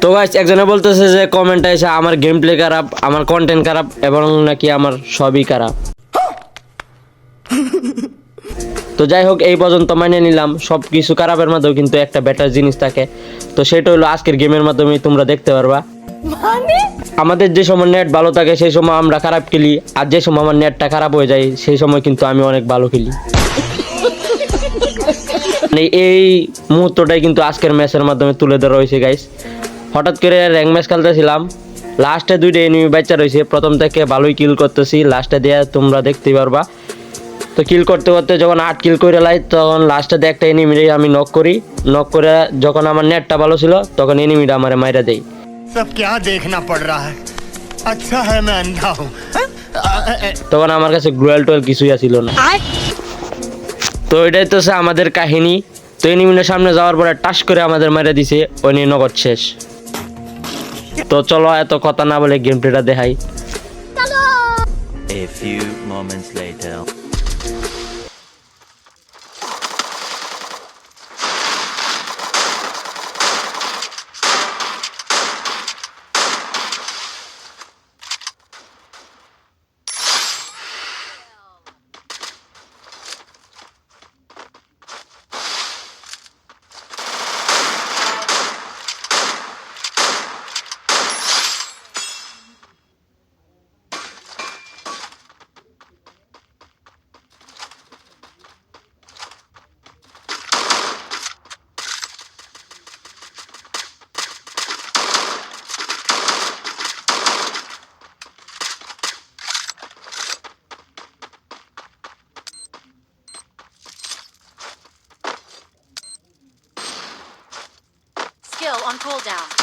তো গাইস একজনে বলতেছে যে কমেন্টে এসে আমার গেম প্লে খারাপ আমার কন্টেন্ট খারাপ এবং নাকি আমার সবই খারাপ। তো যাই হোক এই পর্যন্ত মানে নিলাম। সব কিছু খারাপের মধ্যেও কিন্তু একটা বেটার জিনিস থাকে। তো সেটা হলো আজকের গেমের মাধ্যমে তোমরা দেখতে পারবা। আমাদের যে সময় নেট ভালো থাকে সেই সময় আমরা খারাপ খেলি। আর যে সময় আমার নেটটা খারাপ হয়ে যায় সেই সময় কিন্তু আমি অনেক ভালো খেলি। মানে এই মুহূর্তটাই কিন্তু আজকের ম্যাচের মাধ্যমে তুলে ধরা হয়েছে গাইস হঠাৎ করে র্যাঙ্ক ম্যাচ খেলতেছিলাম লাস্টে দুইটা এনিমি বাচ্চা রয়েছে প্রথম থেকে ভালোই কিল করতেছি লাস্টে দিয়ে তোমরা দেখতে পারবা তো কিল করতে করতে যখন আট কিল করে লাই তখন লাস্টে দিয়ে একটা এনিমি আমি নক করি নক করে যখন আমার নেটটা ভালো ছিল তখন এনিমিটা আমার মাইরা দেয় सब क्या देखना पड़ रहा है अच्छा है मैं अंधा हूँ তখন আমার কাছে গ্রুয়েল টুয়েল কিছুই আসছিল না তো এটাই তো সে আমাদের কাহিনী। তো এনিমিনের সামনে যাওয়ার পরে টাস করে আমাদের মেরে দিছে ওই নিয়ে নগদ শেষ। তো চলো এত কথা না বলে গেম প্লেটা দেখাই। A few moments later. On cooldown.